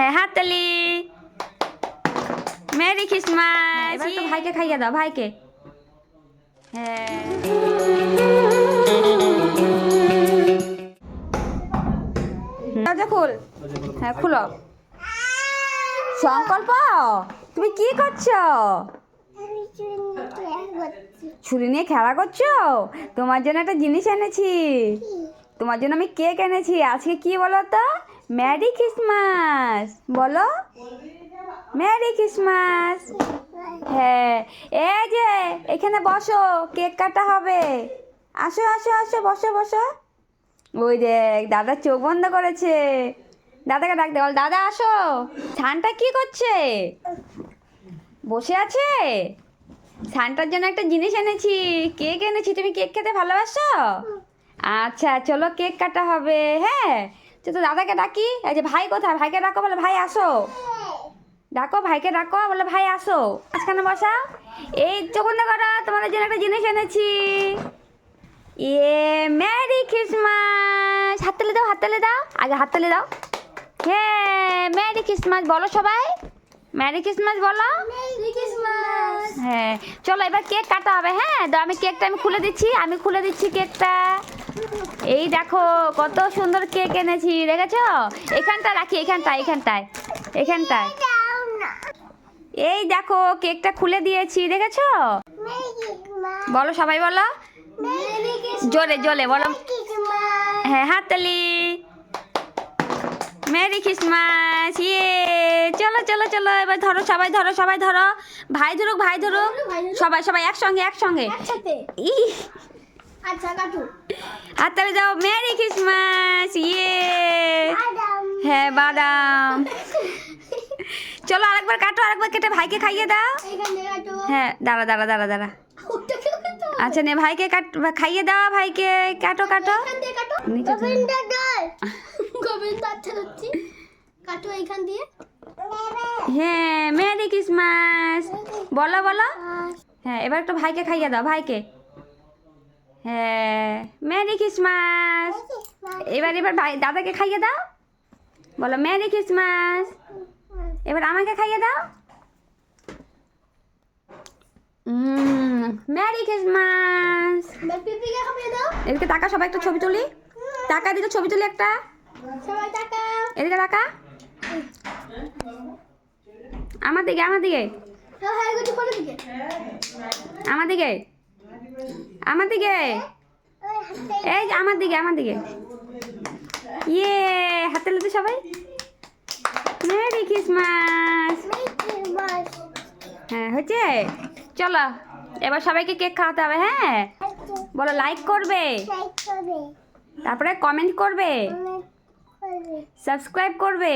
হ্যাঁ হাততালি Mary Christmas ভাইকে খাইয়ে দাও ভাইকে হ্যাঁ দরজা খুল হ্যাঁ খুলো। সংকল্প? তুমি কি করছি? ছুরি নিয়ে খেলা করছ? তোমার জন্য একটা জিনিস এনেছি। তোমার জন্য আমি কেক এনেছি। আজকে কি বলো তো? ম্যারি ক্রিসমাস বলো। ম্যারি ক্রিসমাস হ্যাঁ। এই যে, এখানে বসো, কেক কাটা হবে। আসো আসো আসো, বসো বসো। ওই দেখ, দাদা চোখ বন্ধ করেছে। দাদাকে ডাক দে বল, দাদা আসো। ছানটা কি করছে? বসে আছে? সানটার জন্য একটা জিনিস এনেছি, কেক এনেছি। তুমি কেক খেতে ভালোবাসো? আচ্ছা চলো কেক কাটা হবে। হ্যাঁ তো তো দাদাকে ডাকি? এই যে ভাই কোথায়? ভাইকে ডাকো বলে ভাই আসো। ডাকো ভাইকে ডাকো বলে ভাই আসো। মাঝখানে বসা এই চোখন করো তোমাদের জন্য একটা জিনিস এনেছি। ইয়ে ম্যারি ক্রিসমাস হাততালি দাও হাততালি দাও। আগে হাততালি দাও। হ্যাঁ ম্যারি খ্রিসমাস বলো সবাই। ম্যারি খ্রিসমাস বলো। মেরি হ্যাঁ চলো এবার কেক কাটা হবে। হ্যাঁ তো আমি কেকটা আমি খুলে দিচ্ছি। আমি খুলে দিচ্ছি কেকটা। এই দেখো কত সুন্দর কেক এনেছি দেখেছ? এখানটা রাখি এখানটায় এখানটায় এখানটায়। এই দেখো কেকটা খুলে দিয়েছি দেখেছ? বলো সবাই বলো। জোরে জোরে বলো। হ্যাঁ হাততালি। মেরি ক্রিসমাস ইয়ে। চলো চলো চলো এবার ধরো সবাই ধরো সবাই ধরো। ভাই ধরুক ভাই ধরুক। সবাই সবাই একসঙ্গে একসঙ্গে। ই আচ্ছা কাটু হাততালি দাও মেরি ক্রিসমাস ইয়ে। হ্যাঁ বাদাম। চলো আরেকবার কাটো আরেকবার কেটে ভাইকে খাইয়ে দাও। হ্যাঁ দাঁড়া দাঁড়া দাঁড়া দাঁড়া। আচ্ছা নে ভাইকে কাট খাইয়ে দাও ভাইকে। কাটো কাটো। কাটু। আচ্ছা ধরছি। কাটু এইখান দিয়ে। হ্যাঁ মেরি ক্রিসমাস। বলো বলো। হ্যাঁ এবার একটু ভাইকে খাইয়ে দাও ভাইকে। হ্যাঁ মেরি ক্রিসমাস। এবার এবার দাদাকে খাইয়ে দাও। বলো মেরি ক্রিসমাস। এবার আমাকে খাইয়ে দাও। মেরি দাও। এদিকে টাকা সবাই একটা ছবি তুলি। টাকা এদিকে ছবি তুলি একটা। টাকা এদিকে টাকা আমার দিকে আমার দিকে। হ্যাঁ দিকে। আমার দিকে। আমার দিকে। এই আমার দিকে আমার দিকে। ইয়ে হাতে লুতে সবাই? মেরি ক্রিসমাস হ্যাঁ হয়েছে চলো, এবার সবাইকে কেক খাওয়াতে হবে হ্যাঁ? বলো লাইক করবে? তারপরে কমেন্ট করবে? সাবস্ক্রাইব করবে?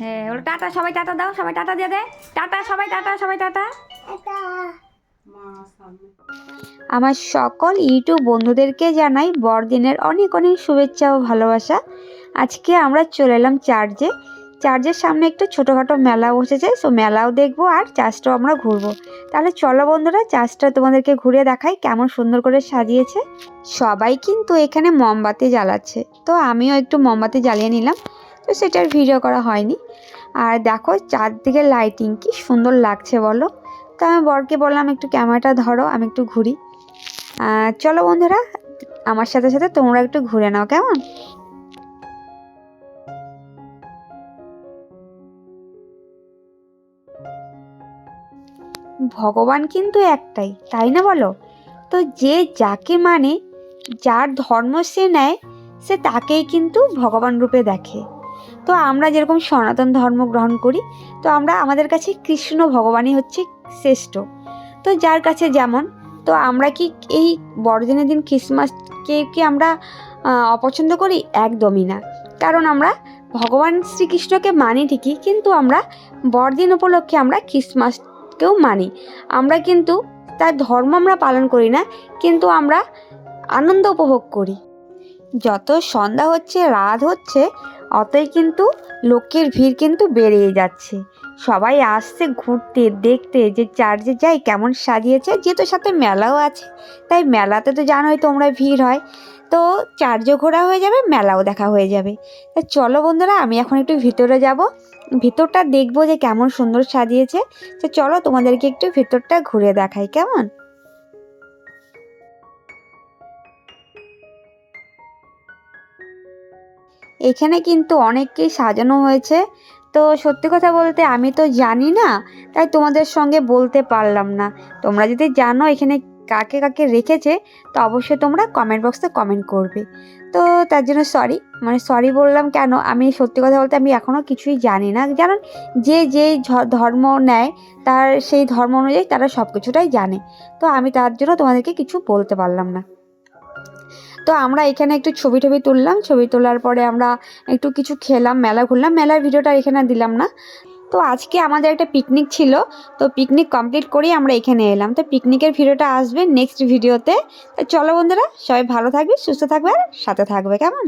হ্যাঁ বলো, টাটা, সবাই টাটা দাও, সবাই টাটা দিয়ে দেয় টাটা, সবাই টাটা সবাই টাটা। আমার সকল ইউটিউব বন্ধুদেরকে জানাই বড়দিনের অনেক অনেক শুভেচ্ছা ও ভালোবাসা। আজকে আমরা চলে এলাম চার্চে। চার্চের সামনে একটু ছোটোখাটো মেলা বসেছে সো মেলাও দেখব আর চার্চটাও আমরা ঘুরবো। তাহলে চলো বন্ধুরা, চার্চটা তোমাদেরকে ঘুরে দেখাই কেমন সুন্দর করে সাজিয়েছে। সবাই কিন্তু এখানে মোমবাতি জ্বালাচ্ছে, তো আমিও একটু মোমবাতি জ্বালিয়ে নিলাম, তো সেটার ভিডিও করা হয়নি। আর দেখো চারদিকে লাইটিং কি সুন্দর লাগছে বলো। তো আমি বরকে বললাম, একটু ক্যামেরাটা ধরো, আমি একটু ঘুরি। চলো বন্ধুরা, আমার সাথে সাথে তোমরা একটু ঘুরে নাও, কেমন? ভগবান কিন্তু একটাই, তাই না বলো? তো যে যাকে মানে যার ধর্ম সে নেয়, সে তাকেই কিন্তু ভগবান রূপে দেখে। তো আমরা যেরকম সনাতন ধর্ম গ্রহণ করি, তো আমরা আমাদের কাছে কৃষ্ণ ভগবানই হচ্ছে শ্রেষ্ঠ। তো যার কাছে যেমন, তো আমরা কি এই বড়দিনের দিন খ্রিসমাসকে কি আমরা অপছন্দ করি? একদমই না। কারণ আমরা ভগবান শ্রীকৃষ্ণকে মানি ঠিকই, কিন্তু আমরা বড়দিন উপলক্ষে আমরা খ্রিসমাসকেও মানি। আমরা কিন্তু তার ধর্ম আমরা পালন করি না, কিন্তু আমরা আনন্দ উপভোগ করি। যত সন্ধ্যা হচ্ছে, রাত হচ্ছে অতই কিন্তু লোকের ভিড় কিন্তু বেড়েই যাচ্ছে। সবাই আসছে ঘুরতে, দেখতে যে চার্চে যাই, কেমন সাজিয়েছে, যেহেতু সাথে মেলাও আছে। তাই মেলাতে তো জানোই তোমরা ভিড় হয়। তো চার্জও ঘোরা হয়ে যাবে, মেলাও দেখা হয়ে যাবে। তা চলো বন্ধুরা, আমি এখন একটু ভিতরে যাব। ভিতরটা দেখব যে কেমন সুন্দর সাজিয়েছে। তো চলো তোমাদেরকে একটু ভিতরটা ঘুরে দেখাই, কেমন? এখানে কিন্তু অনেককেই সাজানো হয়েছে। তো সত্যি কথা বলতে আমি তো জানি না, তাই তোমাদের সঙ্গে বলতে পারলাম না। তোমরা যদি জানো এখানে কাকে কাকে রেখেছে, তো অবশ্যই তোমরা কমেন্ট বক্সে কমেন্ট করবে। তো তার জন্য সরি মানে সরি বললাম কেন? আমি সত্যি কথা বলতে আমি এখনও কিছুই জানি না। জানেন যে যেই ধর্ম নেয়, তার সেই ধর্ম অনুযায়ী তারা সব কিছুটাই জানে। তো আমি তার জন্য তোমাদেরকে কিছু বলতে পারলাম না। তো আমরা এখানে একটু ছবি টবি তুললাম, ছবি তোলার পরে আমরা একটু কিছু খেলাম, মেলা ঘুরলাম, মেলার ভিডিওটা এখানে দিলাম না। তো আজকে আমাদের একটা পিকনিক ছিল, তো পিকনিক কমপ্লিট করেই আমরা এখানে এলাম। তো পিকনিকের ভিডিওটা আসবে নেক্সট ভিডিওতে তো চলো বন্ধুরা, সবাই ভালো থাকবে, সুস্থ থাকবে আর সাথে থাকবে, কেমন?